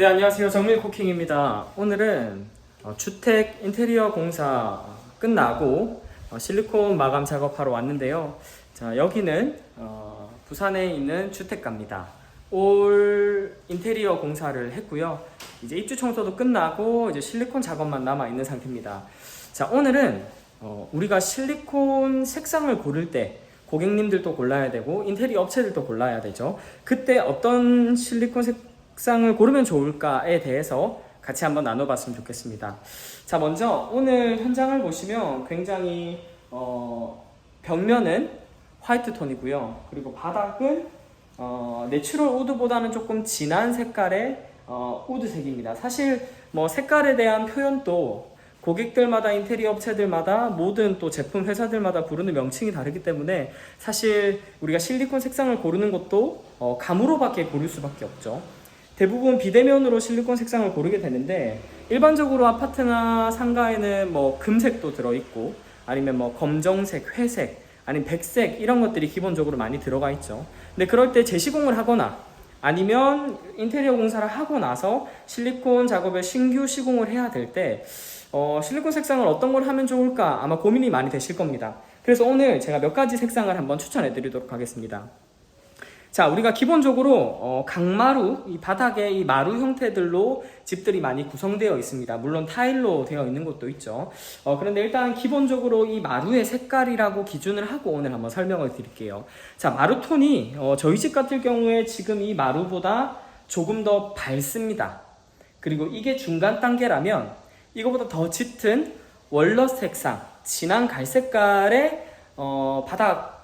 네, 안녕하세요. 정밀 쿠킹입니다. 오늘은 어, 주택 인테리어 공사 끝나고 어, 실리콘 마감 작업하러 왔는데요. 자, 여기는 어, 부산에 있는 주택가입니다. 올 인테리어 공사를 했고요. 이제 입주 청소도 끝나고 이제 실리콘 작업만 남아 있는 상태입니다. 자, 오늘은 어, 우리가 실리콘 색상을 고를 때 고객님들도 골라야 되고 인테리어 업체들도 골라야 되죠. 그때 어떤 실리콘 색 상을 고르면 좋을까에 대해서 같이 한번 나눠봤으면 좋겠습니다. 자, 먼저 오늘 현장을 보시면 굉장히 어, 벽면은 화이트 톤이고요. 그리고 바닥은 어, 내추럴 우드보다는 조금 진한 색깔의 어, 우드색입니다. 사실 뭐 색깔에 대한 표현도 고객들마다 인테리어 업체들마다 모든 또 제품 회사들마다 부르는 명칭이 다르기 때문에 사실 우리가 실리콘 색상을 고르는 것도 어, 감으로밖에 고를 수밖에 없죠. 대부분 비대면으로 실리콘 색상을 고르게 되는데 일반적으로 아파트나 상가에는 뭐 금색도 들어있고 아니면 뭐 검정색, 회색, 아니면 백색 이런 것들이 기본적으로 많이 들어가 있죠. 근데 그럴 때 재시공을 하거나 아니면 인테리어 공사를 하고 나서 실리콘 작업에 신규 시공을 해야 될때 어, 실리콘 색상을 어떤 걸 하면 좋을까 아마 고민이 많이 되실 겁니다. 그래서 오늘 제가 몇 가지 색상을 한번 추천해 드리도록 하겠습니다. 자, 우리가 기본적으로 어, 강마루, 이 바닥에 이 마루 형태들로 집들이 많이 구성되어 있습니다. 물론 타일로 되어 있는 곳도 있죠. 어, 그런데 일단 기본적으로 이 마루의 색깔이라고 기준을 하고 오늘 한번 설명을 드릴게요. 자, 마루톤이 어, 저희 집 같은 경우에 지금 이 마루보다 조금 더 밝습니다. 그리고 이게 중간 단계라면 이거보다 더 짙은 월넛 색상, 진한 갈색깔의 어, 바닥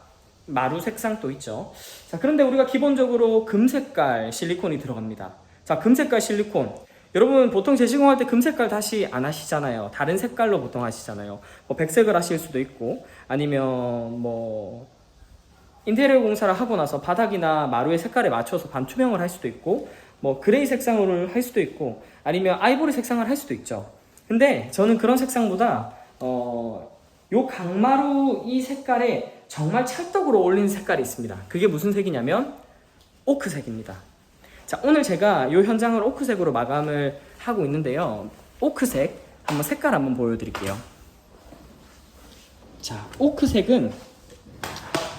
마루 색상도 있죠. 자, 그런데 우리가 기본적으로 금색깔 실리콘이 들어갑니다. 자, 금색깔 실리콘. 여러분 보통 재시공할 때 금색깔 다시 안 하시잖아요. 다른 색깔로 보통 하시잖아요. 뭐 백색을 하실 수도 있고 아니면 뭐 인테리어 공사를 하고 나서 바닥이나 마루의 색깔에 맞춰서 반투명을 할 수도 있고 뭐 그레이 색상으로 할 수도 있고 아니면 아이보리 색상을 할 수도 있죠. 근데 저는 그런 색상보다 어, 요 강마루 이 색깔에 정말 찰떡으로 어울리는 색깔이 있습니다. 그게 무슨 색이냐면 오크색입니다. 자, 오늘 제가 이 현장을 오크색으로 마감을 하고 있는데요. 오크색 한번 색깔 한번 보여드릴게요. 자, 오크색은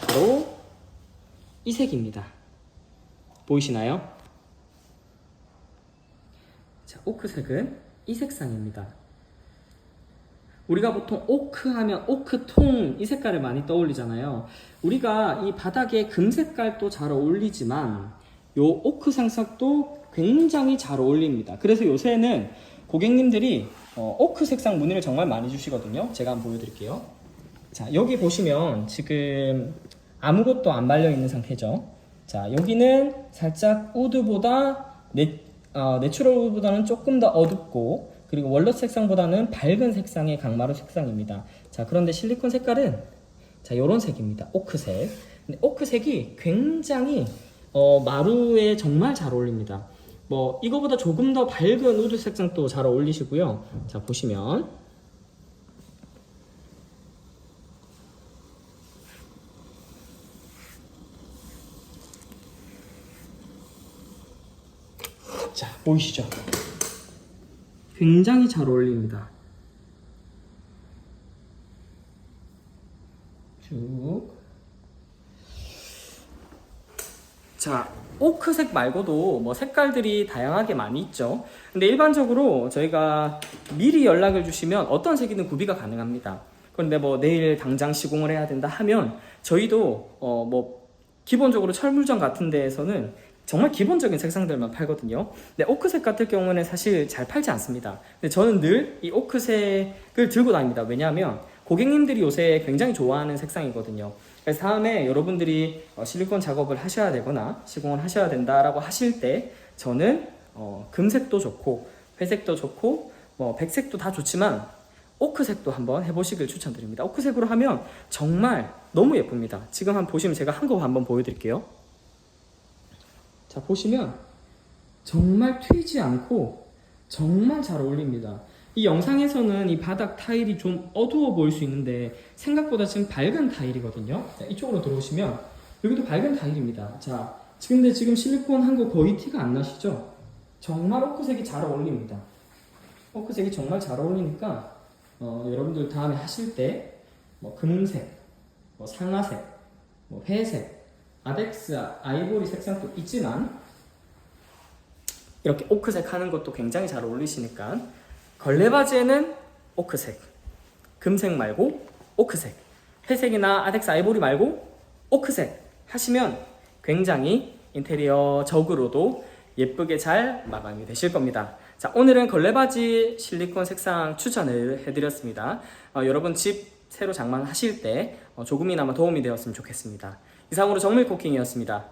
바로 이 색입니다. 보이시나요? 자, 오크색은 이 색상입니다. 우리가 보통 오크 하면 오크 통 이 색깔을 많이 떠올리잖아요. 우리가 이 바닥에 금 색깔도 잘 어울리지만 요 오크 상색도 굉장히 잘 어울립니다. 그래서 요새는 고객님들이 어, 오크 색상 문의를 정말 많이 주시거든요. 제가 한번 보여드릴게요. 자, 여기 보시면 지금 아무것도 안 발려 있는 상태죠. 자, 여기는 살짝 우드보다 네, 어, 내추럴 우드보다는 조금 더 어둡고 그리고 월넛 색상보다는 밝은 색상의 강마루 색상입니다. 자, 그런데 실리콘 색깔은 자, 요런 색입니다. 오크색. 근데 오크색이 굉장히 어, 마루에 정말 잘 어울립니다. 뭐 이거보다 조금 더 밝은 우드 색상도 잘 어울리시고요. 자, 보시면 자, 보이시죠? 굉장히 잘 어울립니다. 쭉. 자, 오크색 말고도 뭐 색깔들이 다양하게 많이 있죠. 근데 일반적으로 저희가 미리 연락을 주시면 어떤 색이든 구비가 가능합니다. 그런데 뭐 내일 당장 시공을 해야 된다 하면 저희도 어 뭐 기본적으로 철물점 같은 데에서는 정말 기본적인 색상들만 팔거든요. 근데 오크색 같은 경우는 사실 잘 팔지 않습니다. 근데 저는 늘 이 오크색을 들고 다닙니다. 왜냐하면 고객님들이 요새 굉장히 좋아하는 색상이거든요. 그래서 다음에 여러분들이 어, 실리콘 작업을 하셔야 되거나 시공을 하셔야 된다라고 하실 때 저는 어, 금색도 좋고 회색도 좋고 뭐 백색도 다 좋지만 오크색도 한번 해보시길 추천드립니다. 오크색으로 하면 정말 너무 예쁩니다. 지금 한번 보시면 제가 한 거 한번 보여드릴게요. 자 보시면 정말 튀지 않고 정말 잘 어울립니다. 이 영상에서는 이 바닥 타일이 좀 어두워 보일 수 있는데 생각보다 지금 밝은 타일이거든요. 자, 이쪽으로 들어오시면 여기도 밝은 타일입니다. 자, 근데 지금 실리콘 한 거 거의 티가 안 나시죠? 정말 오크색이 잘 어울립니다. 오크색이 정말 잘 어울리니까 어, 여러분들 다음에 하실 때 뭐 금색, 뭐 상아색, 뭐 회색, 아덱스, 아이보리 색상도 있지만 이렇게 오크색 하는 것도 굉장히 잘 어울리시니까 걸레 바지에는 오크색, 금색 말고 오크색, 회색이나 아덱스 아이보리 말고 오크색 하시면 굉장히 인테리어적으로도 예쁘게 잘 마감이 되실 겁니다. 자, 오늘은 걸레 바지 실리콘 색상 추천을 해드렸습니다. 어, 여러분 집 새로 장만하실 때 어, 조금이나마 도움이 되었으면 좋겠습니다. 이상으로 정밀 코킹이었습니다.